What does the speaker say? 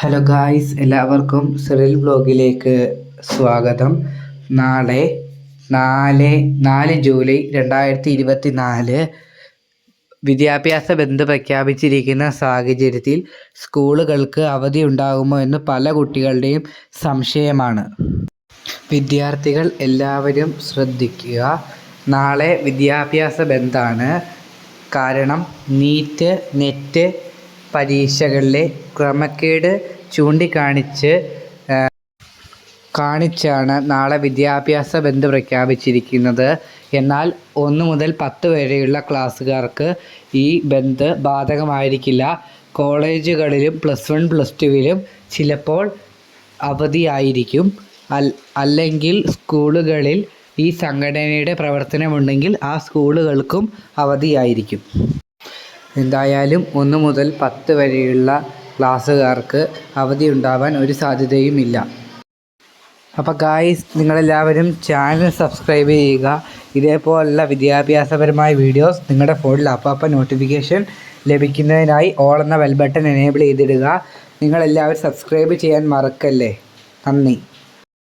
Hello guys എല്ലാവർക്കും Cyril ബ്ലോഗിലേക്ക് സ്വാഗതം. നാളെ നാല് നാല് ജൂലൈ രണ്ടായിരത്തി ഇരുപത്തി നാല് വിദ്യാഭ്യാസ ബന്ദ് പ്രഖ്യാപിച്ചിരിക്കുന്ന സാഹചര്യത്തിൽ സ്കൂളുകൾക്ക് അവധി ഉണ്ടാകുമോ എന്ന് പല കുട്ടികളുടെയും സംശയമാണ്. വിദ്യാർത്ഥികൾ എല്ലാവരും ശ്രദ്ധിക്കുക നാളെ വിദ്യാഭ്യാസ ബന്ദാണ് കാരണം നീറ്റ് നെറ്റ് പരീക്ഷകളിലെ ക്രമക്കേട് ചൂണ്ടിക്കാണിച്ച് കാണിച്ചാണ് നാളെ വിദ്യാഭ്യാസ ബന്ദ് പ്രഖ്യാപിച്ചിരിക്കുന്നത്. എന്നാൽ ഒന്ന് മുതൽ പത്ത് വരെയുള്ള ക്ലാസ്സുകാർക്ക് ഈ ബന്ദ് ബാധകമായിരിക്കില്ല. കോളേജുകളിലും പ്ലസ് വൺ പ്ലസ് ടുവിലും ചിലപ്പോൾ അവധിയായിരിക്കും. അല്ലെങ്കിൽ സ്കൂളുകളിൽ ഈ സംഘടനയുടെ പ്രവർത്തനമുണ്ടെങ്കിൽ ആ സ്കൂളുകൾക്കും അവധിയായിരിക്കും. എന്തായാലും ഒന്ന് മുതൽ പത്ത് വരെയുള്ള ക്ലാസ്സുകാർക്ക് അവധി ഉണ്ടാവാൻ ഒരു സാധ്യതയുമില്ല. അപ്പോൾ ഗായ്സ് നിങ്ങളെല്ലാവരും ചാനൽ സബ്സ്ക്രൈബ് ചെയ്യുക. ഇതേപോലുള്ള വിദ്യാഭ്യാസപരമായ വീഡിയോസ് നിങ്ങളുടെ ഫോണിൽ അപ്പം നോട്ടിഫിക്കേഷൻ ലഭിക്കുന്നതിനായി ഓൾ എന്ന ബെൽ ബട്ടൺ എനേബിൾ ചെയ്തിടുക. നിങ്ങളെല്ലാവരും സബ്സ്ക്രൈബ് ചെയ്യാൻ മറക്കല്ലേ? നന്ദി.